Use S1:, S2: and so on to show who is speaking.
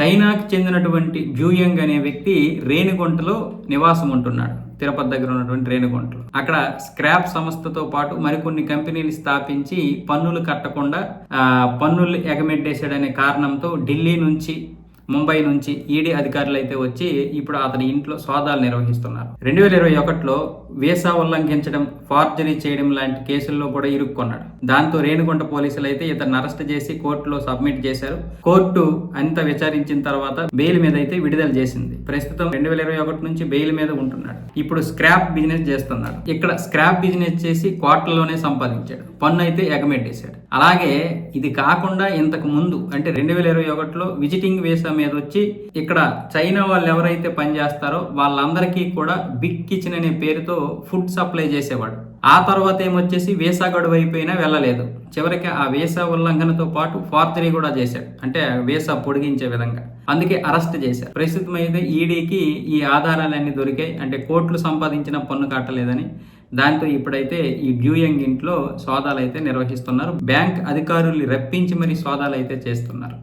S1: చైనాకు చెందినటువంటి జూయంగ్ అనే వ్యక్తి రేణిగుంటలో నివాసం ఉంటున్నాడు తిరుపతి దగ్గర ఉన్నటువంటి రేణిగుంటలో. అక్కడ స్క్రాప్ సంస్థతో పాటు మరికొన్ని కంపెనీలు స్థాపించి పన్నులు కట్టకుండా పన్నులు ఎగమెట్టేశాడనే కారణంతో ఢిల్లీ నుంచి ముంబై నుంచి ఈడీ అధికారులు అయితే వచ్చి ఇప్పుడు అతని ఇంట్లో సోదాలు నిర్వహిస్తున్నారు. రెండు వేల ఇరవై ఒకటిలో వీసా ఉల్లంఘించడం ఫార్జరీ చేయడం లాంటి కేసుల్లో కూడా ఇరుక్కున్నాడు. దాంతో రేణుగుంట పోలీసులు అయితే ఇతను అరెస్ట్ చేసి కోర్టులో సబ్మిట్ చేశారు. కోర్టు అంత విచారించిన తర్వాత బెయిల్ మీద అయితే విడుదల చేసింది. ప్రస్తుతం రెండు వేల ఇరవై ఒకటి నుంచి బెయిల్ మీద ఉంటున్నాడు. ఇప్పుడు స్క్రాప్ బిజినెస్ చేస్తున్నాడు. ఇక్కడ స్క్రాప్ బిజినెస్ చేసి కోట్లలోనే సంపాదించాడు. పన్ను అయితే ఎగమెట్టేశాడు. అలాగే ఇది కాకుండా ఇంతకు ముందు అంటే రెండు వేల ఇరవై ఒకటిలో విజిటింగ్ వీసా మీద వచ్చి ఇక్కడ చైనా వాళ్ళు ఎవరైతే పనిచేస్తారో వాళ్ళందరికీ కూడా బిగ్ కిచెన్ అనే పేరుతో ఫుడ్ సప్లై చేసేవాడు. ఆ తర్వాత ఏమొచ్చేసి వీసా గడువు అయిపోయినా వెళ్ళలేదు. చివరికి ఆ వీసా ఉల్లంఘనతో పాటు ఫార్జరీ కూడా చేశాడు. అంటే వీసా పొడిగించే విధంగా. అందుకే అరెస్ట్ చేశారు. ప్రస్తుతం అయితే ఈడీకి ఈ ఆధారాలన్నీ దొరికాయి. అంటే కోట్లు సంపాదించిన పన్ను కట్టలేదని దాంతో ఇప్పుడైతే ఈ డ్యూయంగ్ ఇంట్లో సోదాలు అయితే నిర్వహిస్తున్నారు. బ్యాంక్ అధికారులు రప్పించి మరి సోదాలు అయితే చేస్తున్నారు.